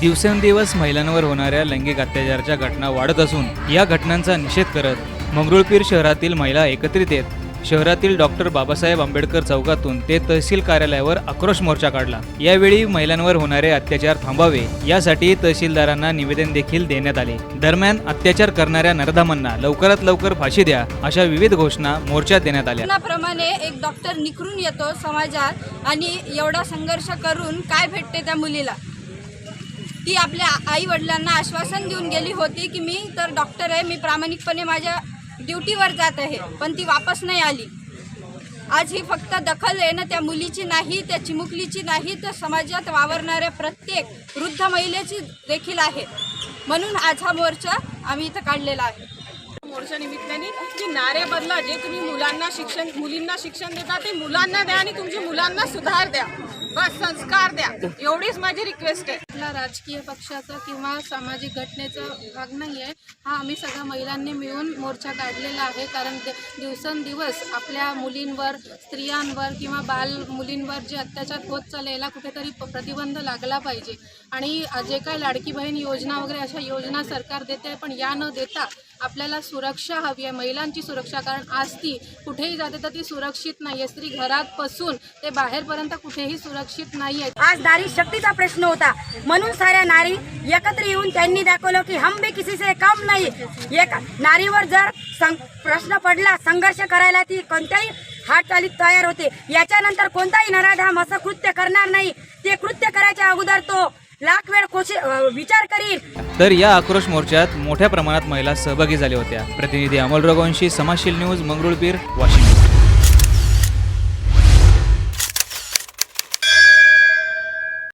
दिवसेंदिवस महिलांवर होणाऱ्या लैंगिक अत्याचाराच्या घटना वाढत असून या घटनांचा निषेध करत मंगरुळपीर शहरातील महिला एकत्रित येत शहरातील डॉक्टर बाबासाहेब आंबेडकर चौकातून ते तहसील कार्यालयावर आक्रोश मोर्चा काढला. यावेळी महिलांवर होणारे अत्याचार थांबावे यासाठी तहसीलदारांना निवेदन देखील देण्यात आले. दरम्यान अत्याचार करणाऱ्या नरधामांना लवकरात लवकर फाशी द्या अशा विविध घोषणा मोर्चात देण्यात आल्या. प्रमाणे एक डॉक्टर निखरून येतो समाजात आणि एवढा संघर्ष करून काय भेटते त्या मुलीला? ती आपल्या आई वडिलांना आश्वासन देऊन गेली होती की मी तर डॉक्टर आहे मी प्रामाणिकपणे माझ्या ड्युटीवर जात आहे पण ती वापस नाही आली. आज ही फक्त दखल आहे ना त्या मुलीची नाही त्या चिमुकलीची नाही तर समाजात वावरणाऱ्या प्रत्येक वृद्ध महिलेची देखील आहे. म्हणून आज हा मोर्चा आम्ही इथं काढलेला आहे. मोर्चा निमित्ताने की नारे बदला जे तुम्ही मुलांना शिक्षण मुलींना शिक्षण देता ते मुलांना द्या आणि तुमच्या मुलांना सुधार द्या. बस संस्कार द्या. एवढीच माझी रिक्वेस्ट आहे. आपला राजकीय पक्षाचा किंवा सामाजिक घटनेचा भाग नाही आहे हा आम्ही सगळ्या महिलांनी मिळून मोर्चा काढलेला आहे. कारण ते दिवसेंदिवस आपल्या मुलींवर स्त्रियांवर किंवा बाल मुलींवर जे अत्याचार होत चालले याला कुठेतरी प- प्रतिबंध लागला पाहिजे. आणि जे काही लाडकी बहीण योजना वगैरे अशा योजना सरकार देते आहे पण या न देता आपल्याला सुरक्षा हवी आहे. महिलांची सुरक्षा कारण आज ती कुठेही जाते तर ती सुरक्षित नाही आहे स्त्री घरात बसून ते बाहेरपर्यंत कुठेही सुरक्षित नाही आहे आज नारी शक्तीचा प्रश्न होता. म्हणून साऱ्या नारी एकत्र येऊन त्यांनी दाखवलं की हम भी किसी से कम नाही. एक नारीवर जर सं- प्रश्न पडला संघर्ष करायला ती कोणत्याही हाटचालीत तयार होते. याच्यानंतर कोणताही नराधाम असं कृत्य करणार नाही. ते कृत्य करायच्या अगोदर तो लाख वेळ विचार करील. तर या आक्रोश मोर्चात मोठ्या प्रमाणात महिला सहभागी झाल्या होत्या. प्रतिनिधी अमोल रघुवंशी समाजशील न्यूज मंगरुळपीर वाशिम.